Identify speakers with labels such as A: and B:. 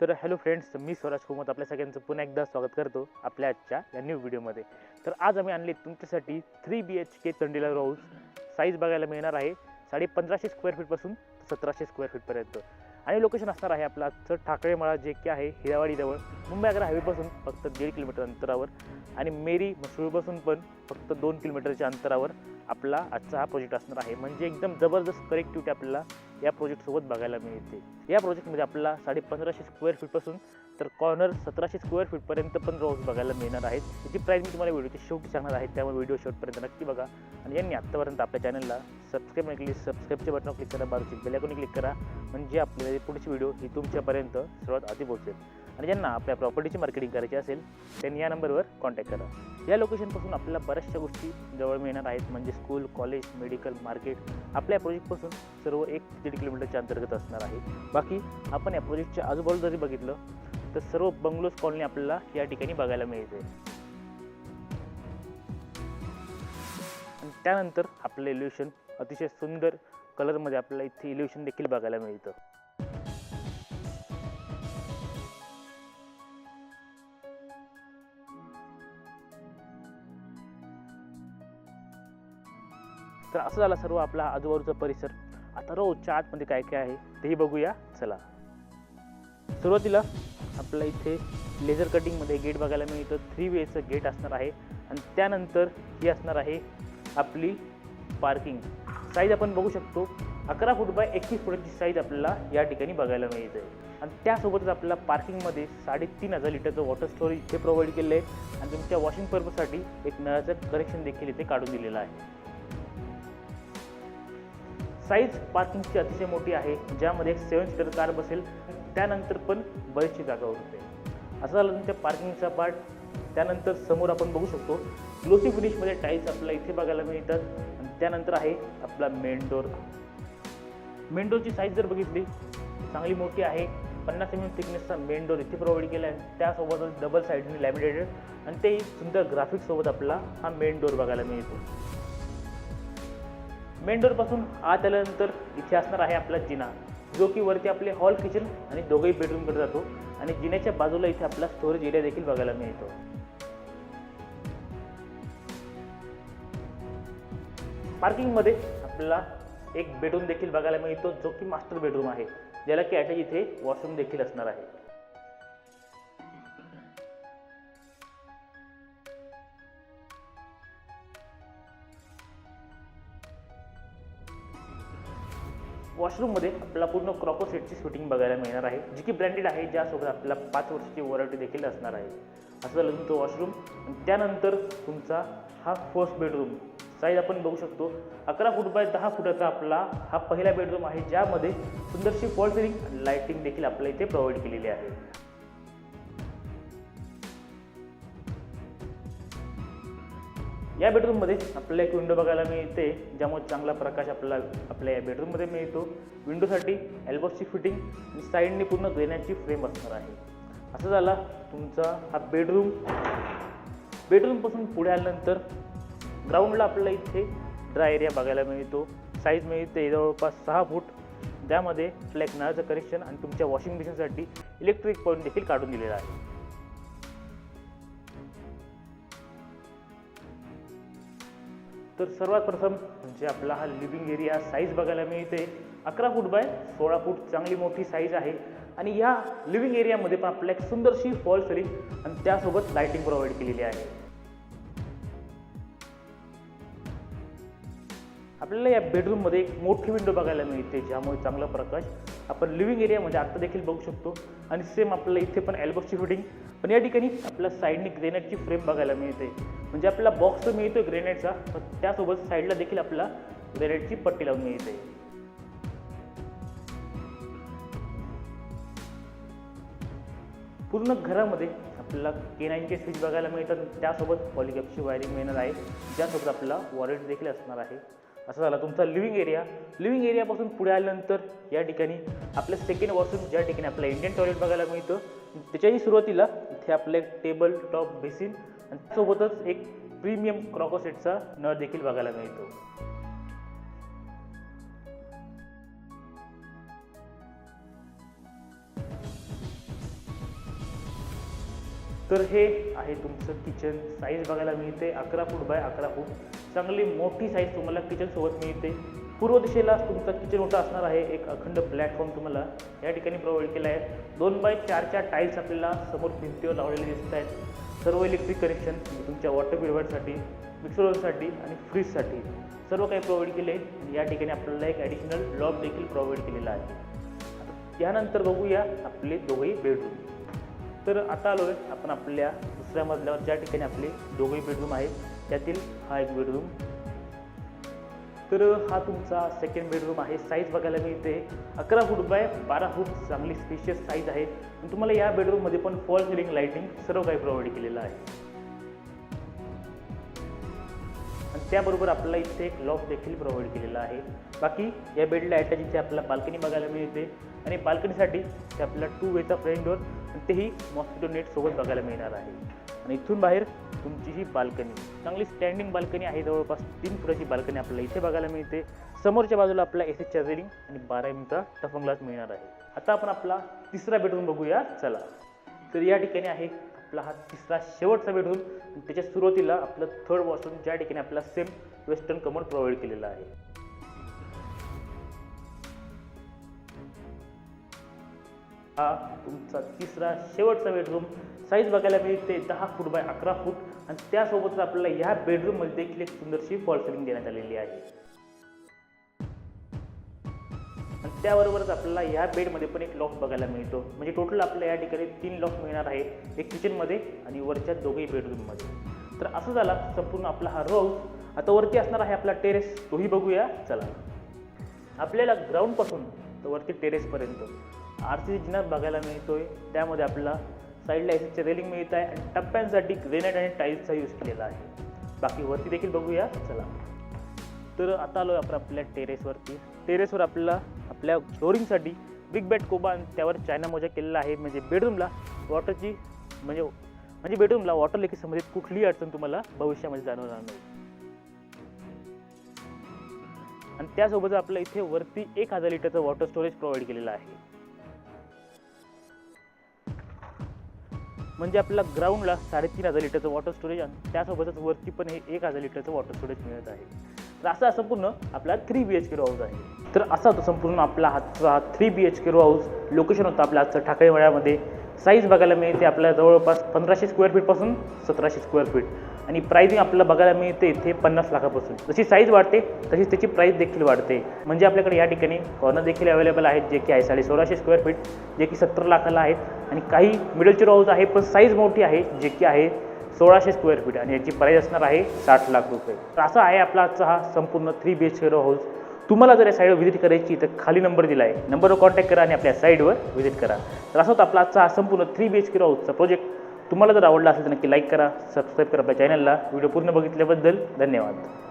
A: तर hello friends मी स्वराज कुमत आपल्या सगळ्यांचं पुन्हा एकदा स्वागत करतो आपल्या आजच्या या न्यू व्हिडिओमध्ये तर आज आम्ही आणले तुमच्यासाठी थ्री बी एच के तंडीला हाऊस साईज बघायला मिळणार आहे साडे पंधराशे स्क्वेअर फीटपासून सतराशे स्क्वेअर फीटपर्यंत आणि लोकेशन असणार आहे आपलं आजचं ठाकरेमाळा जे की आहे हिरावाडीजवळ मुंबई आग्रा हायवेपासून फक्त दीड किलोमीटर अंतरावर. आणि मेरी मसूरपासून पण फक्त दोन किलोमीटरच्या अंतरावर आपला आजचा हा प्रोजेक्ट असणार आहे. म्हणजे एकदम जबरदस्त कनेक्टिव्हिटी आपल्याला या प्रोजेक्टसोबत बघायला मिळते. या प्रोजेक्टमध्ये आपल्याला साडे पंधराशे स्क्वेअर फीटपासून तर कॉर्नर सतराशे स्क्वेअर फीटपर्यंत पण रोज बघायला मिळणार आहेत. त्याची प्राईज मी तुम्हाला व्हिडिओची शेवटी सांगणार आहे त्यामुळे व्हिडिओ शेवटपर्यंत नक्की बघा. आणि यांनी आत्तापर्यंत आपल्या चॅनलला सबस्क्राईब नाही केली सबस्क्राईबचे बटन क्लिक करा बाजूची बेलायकोनी क्लिक करा. म्हणजे आपल्याला पुढची व्हिडिओ ही तुमच्यापर्यंत सर्वात आधी पोहोचेल. आणि ज्यांना आपल्या प्रॉपर्टीची मार्केटिंग करायची असेल त्यांनी या नंबरवर कॉन्टॅक्ट करा. या लोकेशनपासून आपल्याला बऱ्याचशा गोष्टी जवळ मिळणार आहेत म्हणजे स्कूल कॉलेज मेडिकल मार्केट आपल्या प्रोजेक्टपासून सर्व एक दीड किलोमीटरच्या अंतर्गत असणार आहे. बाकी आपण या प्रोजेक्टच्या आजूबाजू जरी बघितलं तर सर्व बंगलोज कॉलनी आपल्याला या ठिकाणी बघायला मिळते. आणि त्यानंतर आपलं लोशन अतिशय सुंदर कलरमध्ये आपल्याला इथे इल्युशन देखील बघायला मिळतं. तर असं झाला सर्व आपला आजूबाजूचा परिसर. आता रोजच्या आतमध्ये काय काय आहे तेही बघूया. चला. सुरुवातीला आपल्या इथे लेझर कटिंगमध्ये गेट बघायला मिळतं. थ्री वेचं गेट असणार आहे. आणि त्यानंतर ही असणार आहे आपली पार्किंग साईज आपण बघू शकतो. अकरा फूट बाय एकवीस फुटाची साईज आपल्याला या ठिकाणी बघायला मिळते. आणि त्यासोबतच आपल्याला पार्किंगमध्ये साडेतीन हजार लिटरचं वॉटर स्टोरेज इथे प्रोव्हाइड केलं आहे. आणि तुमच्या वॉशिंग पर्पजसाठी एक नळाचं कनेक्शन देखील इथे काढून दिलेलं आहे. साईज पार्किंगची अतिशय मोठी आहे. ज्यामध्ये एक सेवन सीटर कार बसेल. त्यानंतर पण बरीचशी जागा होते असं झालं तुमच्या पार्किंगचा पार्ट त्यानंतर समोर आपण बघू शकतो ग्लोसी फिनिशमध्ये टाईल्स आपल्याला इथे बघायला मिळतात. आणि त्यानंतर आहे आपला मेन डोर मेन डोरची साईज जर बघितली चांगली मोठी आहे. पन्नास एम एम थिकनेसचा मेन डोर इथे प्रोव्हाइड केला आहे. त्यासोबतच डबल साईडने लॅमिनेटेड आणि ते सुंदर ग्राफिक्ससोबत आपला हा मेन डोर बघायला मिळतो. मेन डोरपासून आत आल्यानंतर इथे असणार आहे आपला जिना जो की वरती आपले हॉल किचन आणि दोघंही बेडरूमकडे जातो. आणि जिन्याच्या बाजूला इथे आपला स्टोरेज एरिया देखील बघायला मिळतो. पार्किंगमध्ये आपल्याला एक बेडरूम देखील बघायला मिळतो जो की मास्टर बेडरूम आहे. ज्याला की अटॅच इथे वॉशरूम देखील असणार आहे. वॉशरूममध्ये आपल्याला पूर्ण क्रॉपर सेटची शूटिंग बघायला मिळणार आहे. जी की ब्रँडेड आहे ज्यासोबत आपल्याला पाच वर्षाची वॉरंटी देखील असणार आहे. असं झालं तुमचं वॉशरूम त्यानंतर तुमचा हा फर्स्ट बेडरूम साईज आपण बघू शकतो. अकरा फूट बाय दहा फुटाचा आपला हा पहिला बेडरूम आहे ज्यामध्ये सुंदरशी फॉल सिलिंग आणि देखील आपल्याला इथे प्रोव्हाइड केलेली आहे. या बेडरूममध्ये आपल्याला एक विंडो बघायला मिळते ज्यामुळे चांगला प्रकाश आपल्याला आपल्या या बेडरूममध्ये मिळतो. विंडोसाठी एल्बोची फिटिंग आणि साईडने पूर्ण ग्रेनाची फ्रेम असणार आहे. असं झाला तुमचा हा बेडरूम बेडरूमपासून पुढे आल्यानंतर ग्राउंडला आपल्याला इथे ड्राय एरिया बघायला मिळतो. साईज मिळते जवळपास सहा फूट. त्यामध्ये आपल्या एक नळाचं कनेक्शन आणि तुमच्या वॉशिंग मशीनसाठी इलेक्ट्रिक पॉईंट देखील काढून दिलेला आहे. तर सर्वात प्रथम म्हणजे आपला हा लिव्हिंग एरिया साईज बघायला मिळते. अकरा फूट बाय सोळा फूट चांगली मोठी साईज आहे. आणि या लिव्हिंग एरियामध्ये पण आपल्याला एक सुंदरशी फॉल सिलिंग आणि त्यासोबत लाईटिंग प्रोव्हाइड केलेली आहे. आपल्याला या बेडरूममध्ये एक मोठी विंडो बघायला मिळते ज्यामुळे चांगला प्रकाश आपण लिव्हिंग एरियामध्ये आत्ता देखील बघू शकतो. आणि सेम आपल्याला इथे पण ॲल्बमची फिटिंग पण या ठिकाणी आपल्याला साईडने ग्रेनाईटची फ्रेम बघायला मिळते. म्हणजे आपल्याला बॉक्स तर मिळतो ग्रेनाईटचा पण त्यासोबत साईडला देखील आपल्याला ग्रेनाईटची पट्टी लावून मिळते. पूर्ण घरामध्ये आपल्याला के नाईनचे स्विच बघायला मिळतात. त्यासोबत पॉलिकॅपची वायरिंग मिळणार आहे. ज्यासोबत आपला वॉरंट देखील असणार आहे. असं झाला. तुमचा लिव्हिंग एरिया लिव्हिंग एरियापासून पुढे आल्यानंतर या ठिकाणी आपलं सेकंड वॉशरूम ज्या ठिकाणी आपलं इंडियन टॉयलेट बघायला मिळतं त्याच्याही सुरुवातीला इथे आपलं एक टेबल टॉप बेसिन आणि सोबतच एक प्रीमियम क्रॉकोसेटचा नळ देखील बघायला मिळतो. तर हे आहे तुमचं किचन साईज बघायला मिळते. अकरा फूट बाय अकरा फूट चांगली मोठी साईज तुम्हाला किचनसोबत मिळते. पूर्व दिशेला तुमचा किचन मोठा असणार आहे. एक अखंड प्लॅटफॉर्म तुम्हाला या ठिकाणी प्रोव्हाइड केला आहे. दोन बाय चारच्या टाईल्स आपल्याला समोर भिंतीवर लावलेले दिसत आहेत. सर्व इलेक्ट्रिक कनेक्शन तुमच्या वॉटर प्युरिफायरसाठी मिक्सरसाठी आणि फ्रीजसाठी सर्व काही प्रोव्हाइड केले. आहे या ठिकाणी आपल्याला एक ॲडिशनल लॉक देखील प्रोव्हाइड केलेला आहे. आता यानंतर बघूया आपले दोघंही बेडरूम तर आता आलो आहे आपण आपल्या दुसऱ्या मजल्यावर. ज्या ठिकाणी आपले दोघंही बेडरूम आहेत. त्यातील हा एक बेडरूम तर हा तुमचा सेकंड बेडरूम आहे. साईज बघायला मिळते. अकरा फूट बाय बारा फूट चांगली स्पेशियस साईज आहे. आणि तुम्हाला या बेडरूममध्ये पण फॉल सिलिंग लाईटिंग सर्व काही प्रोव्हाइड केलेलं आहे. आणि त्याबरोबर आपल्याला इथे एक लॉक देखील प्रोव्हाइड केलेला आहे. बाकी या बेडला अटॅच इथे आपल्याला बाल्कनी बघायला मिळते. आणि बाल्कनीसाठी ते आपल्याला टू वेचा फ्रेंड डोअर आणि तेही मॉस्किटो नेट सोबत बघायला मिळणार आहे. आणि इथून बाहेर तुमची ही बाल्कनी चांगली स्टँडिंग बाल्कनी आहे जवळपास. तीन फुटाची बाल्कनी आपल्याला इथे बघायला मिळते. समोरच्या बाजूला आपला एस एसच्या रेलिंग आणि बारा एमचा टफन ग्लास मिळणार आहे. आता आपण आपला तिसरा बेडरूम बघूया. चला. तर या ठिकाणी आहे आपला हा तिसरा शेवटचा बेडरूम त्याच्या सुरुवातीला आपलं थर्ड वॉशरूम ज्या ठिकाणी आपला सेम वेस्टर्न कमोड प्रोव्हाइड केलेला आहे. हा तुमचा तिसरा शेवटचा बेडरूम साईज बघायला मिळते दहा फूट बाय अकरा फूट आणि त्यासोबतच आपल्याला ह्या बेडरूममध्ये देखील एक सुंदरशी फॉल सिलिंग देण्यात आलेली आहे. आणि त्याबरोबरच आपल्याला या बेडमध्ये पण एक लॉक बघायला मिळतो. म्हणजे टोटल आपल्याला या ठिकाणी तीन लॉक मिळणार आहे. एक किचनमध्ये आणि वरच्या दोघेही बेडरूममध्ये तर असं झाला संपूर्ण आपला हा रोज आता वरती असणार आहे आपला टेरेस तोही बघूया. चला. आपल्याला ग्राउंडपासून तर वरती टेरेसपर्यंत आर सी जिना बघायला मिळतोय. त्यामध्ये आपल्याला साईडला एसीचे रेलिंग मिळत आहे आणि टप्प्यांसाठी ग्रेनाइट आणि टाईल्सचा यूज केलेला आहे. बाकी वरती देखील बघूया. चला. तर आता आलो आपण आपल्या टेरेसवरती टेरेसवर आपल्याला आपल्या फ्लोरिंगसाठी बिग बेड कोबा आणि त्यावर चायना मोजा केलेला आहे. म्हणजे बेडरूमला वॉटरची म्हणजे म्हणजे बेडरूमला वॉटर लेकी संबंधित कुठलीही अडचण तुम्हाला भविष्यामध्ये जाणवणार नाही. आणि त्यासोबत आपल्या इथे वरती एक हजार लिटरचं वॉटर स्टोरेज प्रोव्हाइड केलेलं आहे. म्हणजे आपल्याला ग्राउंडला साडेतीन हजार लिटरचं वॉटर स्टोरेज आणि त्यासोबतच वरती पण हे एक हजार लिटरचं वॉटर स्टोरेज मिळत आहे. तर असा संपूर्ण आपला three B H K house आहे. तर असा होता संपूर्ण आपला हातचा three B H K house location होतं आपल्या आजचं ठाकरे मळ्यामध्ये. साईज बघायला मिळते आपल्या जवळपास पंधराशे स्क्वेअर फीटपासून सतराशे स्क्वेअर फीट आणि प्राइसिंग आपल्याला बघायला मिळते इथे पन्नास लाखापासून. जशी साईज वाढते तशीच त्याची प्राईस देखील वाढते. म्हणजे आपल्याकडे या ठिकाणी कॉर्नर देखील अवेलेबल आहेत जे की आहे साडे सोळाशे स्क्वेअर फीट जे की सत्तर लाखाला आहेत. आणि काही मिडलची रो हाऊस आहे पण साईज मोठी आहे जे की आहे सोळाशे स्क्वेअर फीट आणि याची प्राईस असणार आहे साठ लाख रुपये. तर असा आहे आपला आजचा हा संपूर्ण three B H K house तुम्हाला जर या साईडवर व्हिजिट करायची तर खाली नंबर दिला आहे नंबरवर कॉन्टॅक्ट करा आणि आपल्या साईडवर व्हिजिट करा. तर असा होता आपला आजचा हा संपूर्ण थ्री बी एच के हाऊसचा प्रोजेक्ट तुम्हाला जर आवडला असेल तर नक्की लाईक करा सबस्क्राईब करा आपल्या चॅनलला व्हिडिओ पूर्ण बघितल्याबद्दल धन्यवाद.